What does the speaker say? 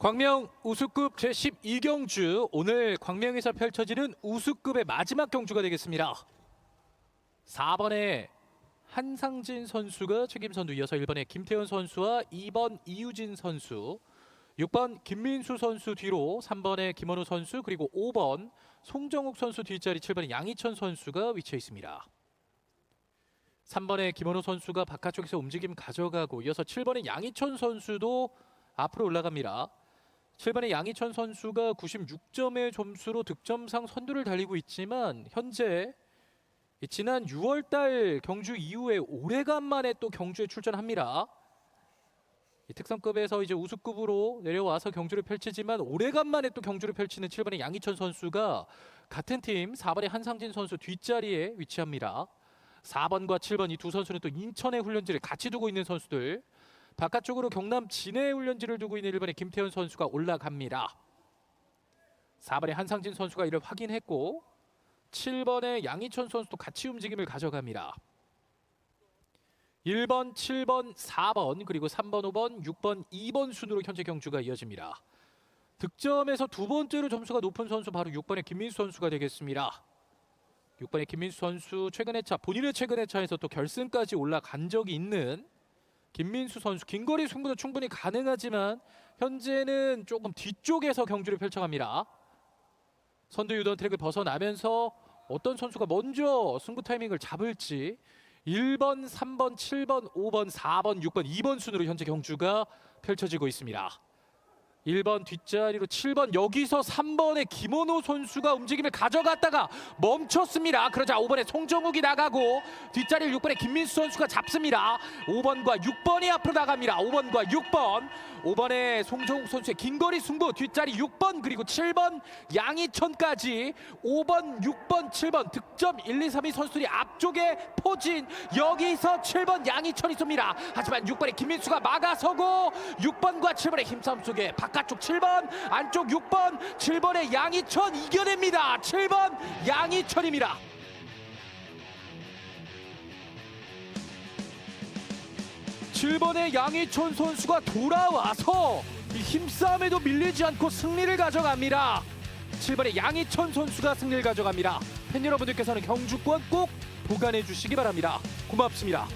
광명 우수급 제12경주 오늘 광명에서 펼쳐지는 우수급의 마지막 경주가 되겠습니다. 4번에 한상진 선수가 책임 선두 이어서 1번에 김태현 선수와 2번 이유진 선수 6번 김민수 선수 뒤로 3번에 김원우 선수 그리고 5번 송정욱 선수 뒷자리 7번에 양희천 선수가 위치해 있습니다. 3번에 김원우 선수가 바깥쪽에서 움직임 가져가고 이어서 7번에 양희천 선수도 앞으로 올라갑니다. 7번의 양희천 선수가 96점의 점수로 득점상 선두를 달리고 있지만 현재 이 지난 6월달 경주 이후에 오래간만에 또 경주에 출전합니다. 이 특성급에서 이제 우수급으로 내려와서 경주를 펼치지만 오래간만에 또 경주를 펼치는 7번의 양희천 선수가 같은 팀 4번의 한상진 선수 뒷자리에 위치합니다. 4번과 7번 이 두 선수는 또 인천의 훈련지를 같이 두고 있는 선수들. 바깥쪽으로 경남 진해 훈련지를 두고 있는 1번의 김태현 선수가 올라갑니다. 4번의 한상진 선수가 이를 확인했고 7번의 양희천 선수도 같이 움직임을 가져갑니다. 1번, 7번, 4번 그리고 3번, 5번, 6번, 2번 순으로 현재 경주가 이어집니다. 득점에서 두 번째로 점수가 높은 선수 바로 6번의 김민수 선수가 되겠습니다. 6번의 김민수 선수 최근의 차 본인의 최근의 차에서 또 결승까지 올라간 적이 있는 김민수 선수 긴거리 승부도 충분히 가능하지만 현재는 조금 뒤쪽에서 경주를 펼쳐갑니다. 선두 유던 트랙을 벗어나면서 어떤 선수가 먼저 승부 타이밍을 잡을지 1번, 3번, 7번, 5번, 4번, 6번, 2번 순으로 현재 경주가 펼쳐지고 있습니다. 1번 뒷자리로 7번 여기서 3번의 김원호 선수가 움직임을 가져갔다가 멈췄습니다. 그러자 5번에 송정욱이 나가고 뒷자리를 6번에 김민수 선수가 잡습니다. 5번과 6번이 앞으로 나갑니다. 5번과 6번 5번에 송정욱 선수의 긴거리 승부 뒷자리 6번 그리고 7번 양희천까지 5번 6번 7번 득점 1, 2, 3위 선수들이 앞쪽에 포진 여기서 7번 양희천이 쏩니다. 하지만 6번의 김민수가 막아서고 6번과 7번의 힘싸움 속에 바깥쪽 7번 안쪽 6번 7번의 양희천 이겨냅니다. 7번 양희천입니다. 칠번의 양희천 선수가 돌아와서 이 힘싸움에도 밀리지 않고 승리를 가져갑니다. 7번의 양희천 선수가 승리를 가져갑니다. 팬 여러분들께서는 경주권 꼭 보관해 주시기 바랍니다. 고맙습니다.